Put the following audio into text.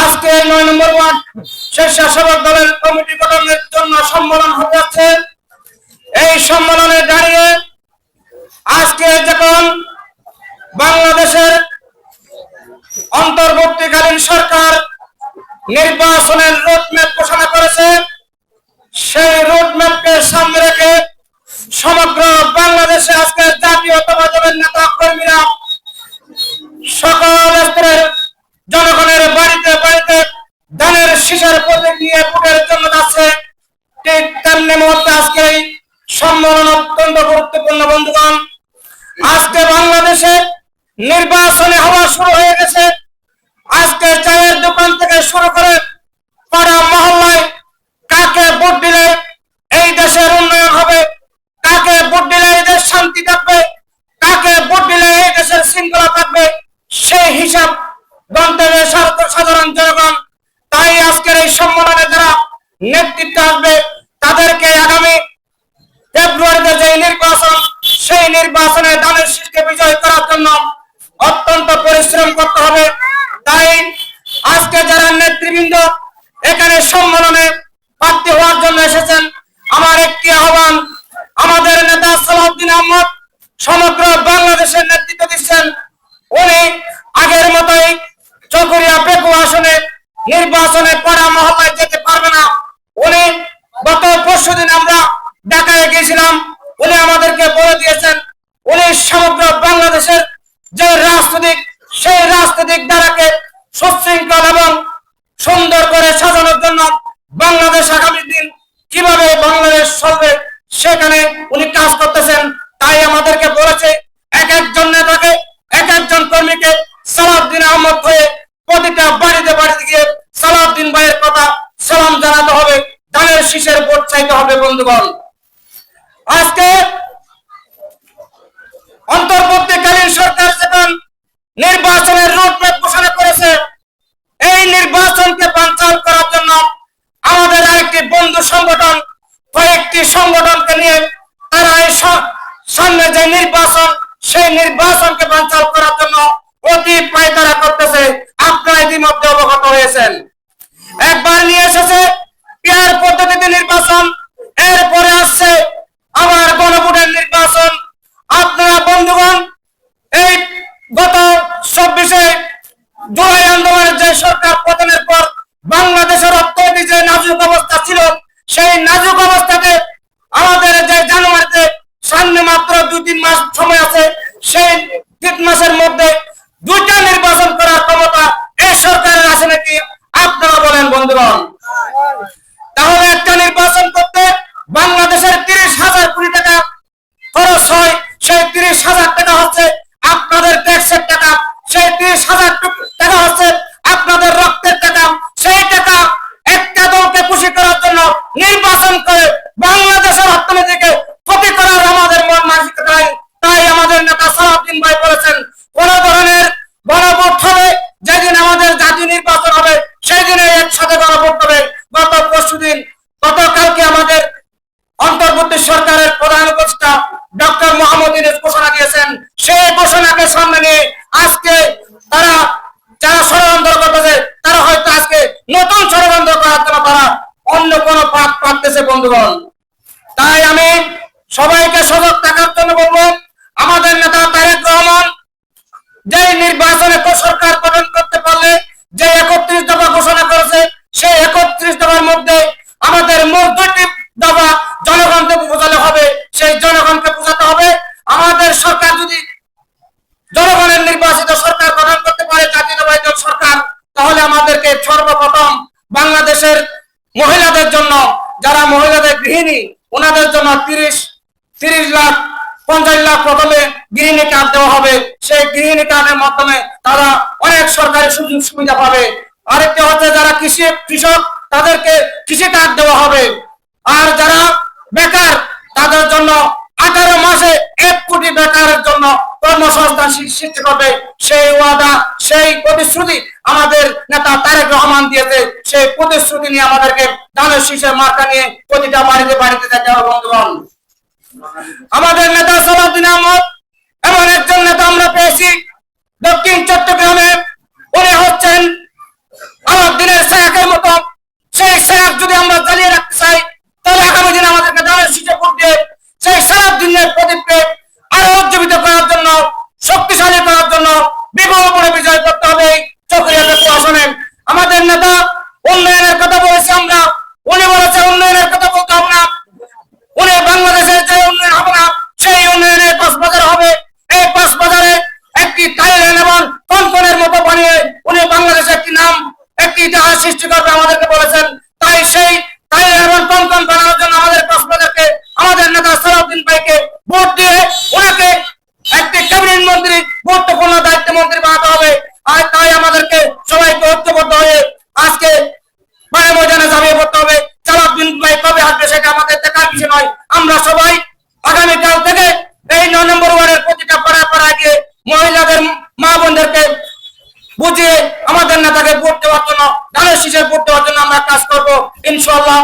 আজকে কমিটি গঠনের জন্য সম্মেলন এই আজকে যখন বাংলাদেশের অন্তর্বর্তীকালীন সরকার নির্বাচনের রোডম্যাপ ঘোষণা করেছে, সেই নির্বাচনে হওয়া শুরু হয়ে গেছে। আজকে চায়ের দোকান থেকে শুরু করে পাড়া মহল্লায় কাকে ভোট দিলে এই দেশের উন্নয়ন হবে, কাকে ভোট দিলে এই দেশ শান্তি থাকবে, কাকে ভোট দিলে এই দেশের শৃঙ্খলা থাকবে, সেই হিসাব গন্তব্যে সাধারণ জনগণ। তাই আজকের এই সম্মেলনে যারা নেতৃত্ব আসবে, তাদেরকে আগামী ফেব্রুয়ারিতে যে নির্বাচন, সেই নির্বাচনে দানের শীষকে বিজয় করার জন্য অত্যন্ত পরিশ্রম করতে হবে। তাই আজকে যারা নেতৃবৃন্দ এখানে সম্মেলনে প্রার্থী হওয়ার জন্য এসেছেন, আমার একটি আহ্বান, আমাদের নেতা সালাউদ্দিন আহমদ সমগ্র বাংলাদেশের নেতৃত্ব দিচ্ছেন। উনি আগের মতোই চকরিয়া পেকু আসনে নির্বাচনে পড়া মহল্লায় যেতে পারবে না। উনি গত পরশু দিন আমরা ঢাকায় গিয়েছিলাম, উনি আমাদেরকে বলে দিয়েছেন, উনি সমগ্র বাংলাদেশের যে রাজনৈতিক সেই রাজনৈতিক ধারাকে সুশৃঙ্খল এবং সুন্দর করে সাজানোর জন্য বাংলাদেশ আগামী দিন কীভাবে বাংলাদেশ চলবে সেখানে উনি কাজ করতেছেন তাই আমাদেরকে বলেছে এক একজন নেতাকে এক একজন কর্মীকে সালাউদ্দিন আহমদ হয়ে প্রতিটা বাড়িতে বাড়িতে গিয়ে সালাউদ্দিন ভাইয়ের কথা সালাম জানাতে হবে শীষের ভোট চাইতে হবে বন্ধুগণ। আজকে অন্তর্বর্তীকালীন সরকার যখন নির্বাচনের রোডম্যাপ ঘোষণা করেছে এই নির্বাচনকে বানচাল করার জন্য আমাদের আরেকটি বন্ধু সংগঠন কয়েকটি সংগঠনকে নিয়ে তারা এই স- সামনে যে নির্বাচন সেই নির্বাচনকে বানচাল করার জন্য অতি পায়তারা করতেছে আপনারা ইতিমধ্যে অবগত হয়েছেন একবার নিয়ে এসেছে পেয়ার পদ্ধতিতে নির্বাচন এরপরে আসছে আবার গণভোটের নির্বাচন আপনারা বন্ধুগণ এই গত চব্বিশে জুলাই আন্দোলনের যে সরকার পতনের পর বাংলাদেশের অর্থনীতি যে নাজুক অবস্থা ছিল সেই নাজুক অবস্থাতে আমাদের যে জানুয়ারিতে সামনে মাত্র দুই তিন মাস সময় আছে সেই তিন মাসের মধ্যে সেই ঘোষণাকে সামনে নিয়ে আজকে তারা যারা ষড়যন্ত্র করতেছে, তারা হয়তো আজকে নতুন ষড়যন্ত্র করার জন্য তারা অন্য কোন পাপ পাচ্ছে বন্ধুগণ। তাই আমি সর্বপ্রথম বাংলাদেশের মহিলাদের জন্য, যারা মহিলাদের গৃহিণী, ওনাদের জন্য তিরিশ তিরিশ লাখ, পঞ্চাশ লাখ প্রথমে গৃহিণী কার্ড দেওয়া হবে। সেই গৃহিণী কার্ডের মাধ্যমে তারা অনেক সরকারি সুযোগ সুবিধা পাবে। আরেকটি হচ্ছে যারা কৃষি কৃষক, তাদেরকে কৃষি কার্ড দেওয়া হবে। আর যারা বেকার কর্মসংস্থান সৃষ্টি করবে, সেই ওয়াদা, সেই প্রতিশ্রুতি আমাদের নেতা তারেক রহমান দিয়েছে। সেই প্রতিশ্রুতি নিয়ে আমাদেরকে দানের শীষের মার্কা নিয়ে প্রতিটা বাড়িতে বাড়িতে যেতে বন্ধুগণ। আমাদের নেতা সালাউদ্দিন আহমদ এমন একজন নেতা আমরা পেয়েছি। দক্ষিণ চট্টগ্রামে উনি হচ্ছেন আলাউদ্দিনের শায়াকের মতো। সেই শায়াক যদি আমরা ছিলেন এবং কঙ্কনের মতো বানিয়ে উনি বাংলাদেশের একটি নাম, একটি ইতিহাস সৃষ্টি করবে আমাদেরকে বলেছেন। তাই সেই, তাই এবং কঙ্কন বানানোর জন্য আমাদের কক্সবাজারকে আমাদের নেতা সালাউদ্দিন ভাইকে ভোট ইনশাল্লাহ